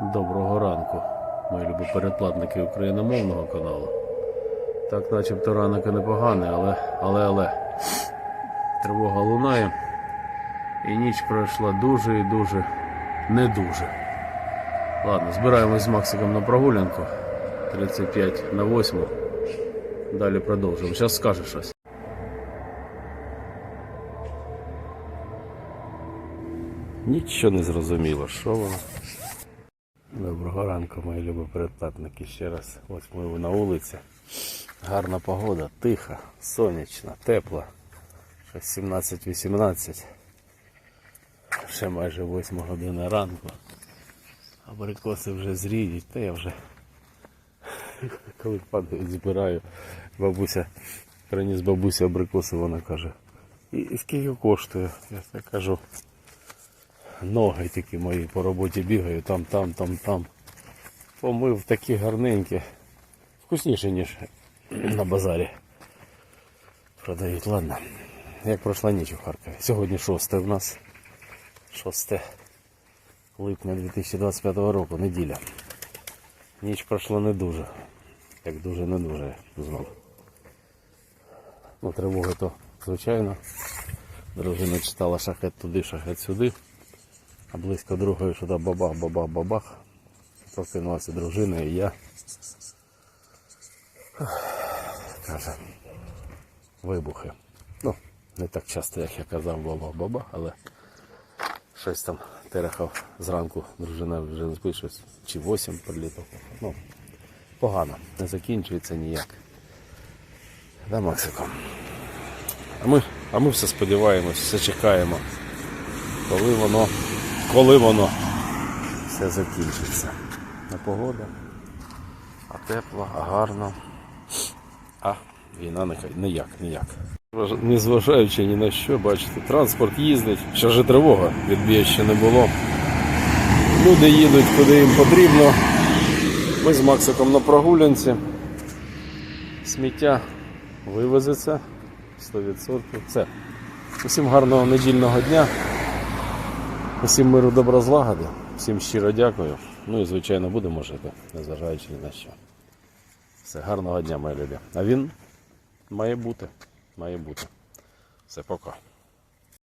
Доброго ранку, мої любі передплатники україномовного каналу. Так, начебто ранок і непоганий, але, але, але. Тривога лунає. І ніч пройшла дуже і дуже не дуже. Ладно, збираємось з Максиком на прогулянку. 35 на 8. Далі продовжимо. Зараз скаже щось. Нічого не зрозуміло, що воно. Доброго ранку, мої любі передплатники. Ще раз. Ось ми на вулиці. Гарна погода, тиха, сонячна, тепла. Щось 17-18. Ще майже 8 година ранку. Абрикоси вже зріють, та я вже коли падають, збираю. Бабуся приніс бабусі абрикоси, вона каже. І скільки коштує? Я так кажу. Ноги такі мої по роботі бігаю, там, там, там, там. Помив такі гарненькі. Вкусніше, ніж на базарі. Продають, ладно. Як пройшла ніч у Харкові. Сьогодні 6 в нас. 6 липня 2025 року, неділя. Ніч пройшла не дуже. Як дуже не дуже знову. Ну, тривоги то, звичайно. Дружина читала шахет туди, шахет сюди. Близько другої сюди бабах, бабах, бабах. Прокинулася дружина і я. Каже, вибухи. Ну, не так часто, як я казав, бабах, але щось там терехав зранку, дружина вже не спить, чи 8 прилітав. Ну, погано, не закінчується ніяк. Да, Максико? А ми, а ми все сподіваємось, все чекаємо коли воно, коли воно все закінчиться. Не погода, а тепло, а гарно. А війна ніяк, ніяк. Незважаючи ні на що, бачите, транспорт їздить, ще ж тривога відбія ще не було. Люди їдуть куди їм потрібно. Ми з Максиком на прогулянці. Сміття вивезеться 100%. Все. Усім гарного недільного дня. Усім миру добра злагоди, всім щиро дякую. Ну і звичайно будемо жити, незважаючи ні на що. Все, гарного дня, мої любі. А він має бути. Має бути. Все, пока.